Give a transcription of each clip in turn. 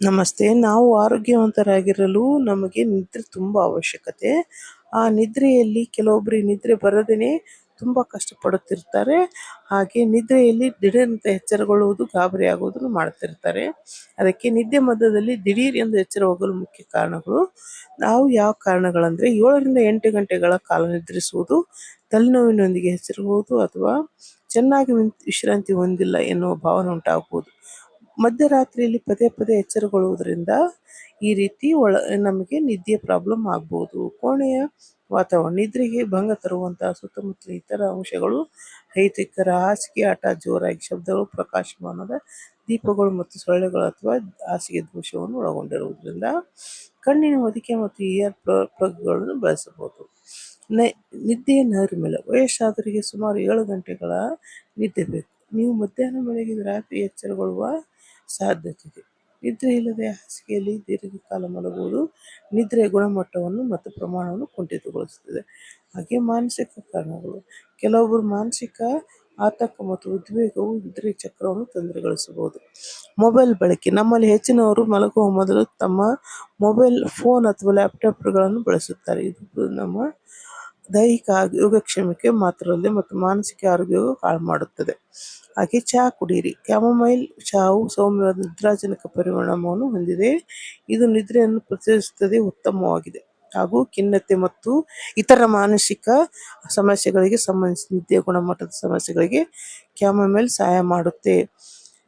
ನಮಸ್ತೆ. ನಾವು ಆರೋಗ್ಯವಂತರಾಗಿರಲು ನಮಗೆ ನಿದ್ರೆ ತುಂಬ ಅವಶ್ಯಕತೆ. ಆ ನಿದ್ರೆಯಲ್ಲಿ ಕೆಲವೊಬ್ಬರಿಗೆ ನಿದ್ರೆ ಬರದೇನೆ ತುಂಬ ಕಷ್ಟಪಡುತ್ತಿರ್ತಾರೆ. ಹಾಗೆ ನಿದ್ರೆಯಲ್ಲಿ ದಿಢೀರಂತ ಎಚ್ಚರಗೊಳ್ಳುವುದು, ಗಾಬರಿ ಆಗುವುದನ್ನು ಮಾಡ್ತಿರ್ತಾರೆ. ಅದಕ್ಕೆ ನಿದ್ದೆ ಮಧ್ಯದಲ್ಲಿ ದಿಢೀರ್ ಎಂದು ಎಚ್ಚರ ಹೋಗಲು ಮುಖ್ಯ ಕಾರಣಗಳು. ನಾವು ಯಾವ ಕಾರಣಗಳಂದರೆ ಏಳರಿಂದ ಎಂಟು ಗಂಟೆಗಳ ಕಾಲ ನಿದ್ರಿಸುವುದು, ತಲೆನೋವಿನೊಂದಿಗೆ ಹೆಚ್ಚಿರಬಹುದು ಅಥವಾ ಚೆನ್ನಾಗಿ ವಿಶ್ರಾಂತಿ ಹೊಂದಿಲ್ಲ ಎನ್ನುವ ಭಾವನೆ ಉಂಟಾಗಬಹುದು ಮಧ್ಯರಾತ್ರಿಯಲ್ಲಿ ಪದೇ ಪದೇ ಎಚ್ಚರಗೊಳ್ಳುವುದರಿಂದ ಈ ರೀತಿ ಒಳ, ನಮಗೆ ನಿದ್ದೆಯ ಪ್ರಾಬ್ಲಮ್ ಆಗ್ಬೋದು. ಕೋಣೆಯ ವಾತಾವರಣ, ನಿದ್ರೆಗೆ ಭಂಗ ತರುವಂತಹ ಸುತ್ತಮುತ್ತಲ ಇತರ ಅಂಶಗಳು, ಹೈತಿಕರ, ಹಾಸಿಗೆ ಆಟ, ಜೋರಾಗಿ ಶಬ್ದಗಳು, ಪ್ರಕಾಶಮಾನದ ದೀಪಗಳು ಮತ್ತು ಸೊಳ್ಳೆಗಳು ಅಥವಾ ಹಾಸಿಗೆ ದೋಷವನ್ನು ಒಳಗೊಂಡಿರುವುದರಿಂದ ಕಣ್ಣಿನ ಹೊದಿಕೆ ಮತ್ತು ಇಯರ್ ಪ್ಲಗ್ಗಳನ್ನು ಬಳಸಬಹುದು. ನಿದ್ದೆಯ ನೈರ್ಮಲ್ಯ ವಯಸ್ಸಾದರಿಗೆ ಸುಮಾರು ಏಳು ಗಂಟೆಗಳ ನಿದ್ದೆ ಬೇಕು. ನೀವು ಮಧ್ಯಾಹ್ನ ಬೆಳಗ್ಗೆ ರಾತ್ರಿ ಎಚ್ಚರಗೊಳ್ಳುವ ಸಾಧ್ಯತೆ ಇದೆ ನಿದ್ರೆ ಇಲ್ಲದೆ ಹಾಸಿಗೆಯಲ್ಲಿ ದೀರ್ಘಕಾಲ ಮಲಗುವುದು ನಿದ್ರೆಯ ಗುಣಮಟ್ಟವನ್ನು ಮತ್ತು ಪ್ರಮಾಣವನ್ನು ಕುಂಠಿತಗೊಳಿಸುತ್ತದೆ. ಹಾಗೆ ಮಾನಸಿಕ ಕಾರಣಗಳು. ಕೆಲವೊಬ್ಬರು ಮಾನಸಿಕ ಆತಂಕ ಮತ್ತು ಉದ್ವೇಗವು ನಿದ್ರೆ ಚಕ್ರವನ್ನು ತೊಂದರೆಗೊಳಿಸಬಹುದು. ಮೊಬೈಲ್ ಬಳಕೆ. ನಮ್ಮಲ್ಲಿ ಹೆಚ್ಚಿನವರು ಮಲಗುವ ಮೊದಲು ತಮ್ಮ ಮೊಬೈಲ್ ಫೋನ್ ಅಥವಾ ಲ್ಯಾಪ್ಟಾಪ್ಗಳನ್ನು ಬಳಸುತ್ತಾರೆ. ಇದು ನಮ್ಮ ದೈಹಿಕ ಯೋಗಕ್ಷೇಮಕ್ಕೆ ಮಾತ್ರವಲ್ಲದೆ ಮತ್ತು ಮಾನಸಿಕ ಆರೋಗ್ಯವು ಹಾಳು ಮಾಡುತ್ತದೆ. ಹಾಗೆ ಚಹಾ ಕುಡಿಯಿರಿ ಕ್ಯಾಮಮೈಲ್ ಚಹಾವು ಸೌಮ್ಯವಾದ ನಿದ್ರಾಜನಕ ಪರಿಣಾಮವನ್ನು ಹೊಂದಿದೆ. ಇದು ನಿದ್ರೆಯನ್ನು ಪ್ರಚೋದಿಸುತ್ತದೆ, ಉತ್ತಮವಾಗಿದೆ. ಹಾಗೂ ಖಿನ್ನತೆ ಮತ್ತು ಇತರ ಮಾನಸಿಕ ಸಮಸ್ಯೆಗಳಿಗೆ ಸಂಬಂಧಿಸಿದ ಗುಣಮಟ್ಟದ ಸಮಸ್ಯೆಗಳಿಗೆ ಕ್ಯಾಮೊಮೈಲ್ ಸಹಾಯ ಮಾಡುತ್ತೆ.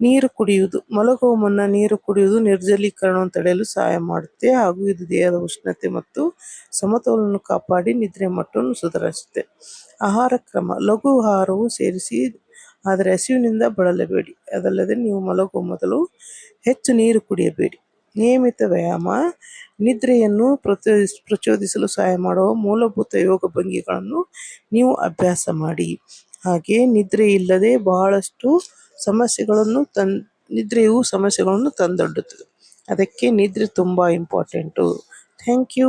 ನೀರು ಕುಡಿಯುವುದು. ಮಲಗುವ ಮುನ್ನ ನೀರು ಕುಡಿಯುವುದು ನಿರ್ಜಲೀಕರಣವನ್ನು ತಡೆಯಲು ಸಹಾಯ ಮಾಡುತ್ತೆ. ಹಾಗೂ ಇದು ದೇಹದ ಉಷ್ಣತೆ ಮತ್ತು ಸಮತೋಲನ ಕಾಪಾಡಿ ನಿದ್ರೆ ಮಟ್ಟವನ್ನು ಸುಧಾರಿಸುತ್ತೆ. ಆಹಾರ ಕ್ರಮ. ಲಘು ಆಹಾರವು ಸೇರಿಸಿ, ಆದರೆ ಹಸಿವಿನಿಂದ ಬಳಲಬೇಡಿ. ಅದಲ್ಲದೆ ನೀವು ಮಲಗುವ ಮೊದಲು ಹೆಚ್ಚು ನೀರು ಕುಡಿಯಬೇಡಿ. ನಿಯಮಿತ ವ್ಯಾಯಾಮ. ನಿದ್ರೆಯನ್ನು ಪ್ರಚೋದಿಸ್, ಪ್ರಚೋದಿಸಲು ಸಹಾಯ ಮಾಡುವ ಮೂಲಭೂತ ಯೋಗ ಭಂಗಿಗಳನ್ನು ನೀವು ಅಭ್ಯಾಸ ಮಾಡಿ. ಹಾಗೆ ನಿದ್ರೆ ಇಲ್ಲದೆ ಬಹಳಷ್ಟು ಸಮಸ್ಯೆಗಳನ್ನು ತನ್ ನಿದ್ರೆಯು ಸಮಸ್ಯೆಗಳನ್ನು ತಂದೊಡ್ಡುತ್ತದೆ. ಅದಕ್ಕೆ ನಿದ್ರೆ ತುಂಬ ಇಂಪಾರ್ಟೆಂಟು ಥ್ಯಾಂಕ್ ಯು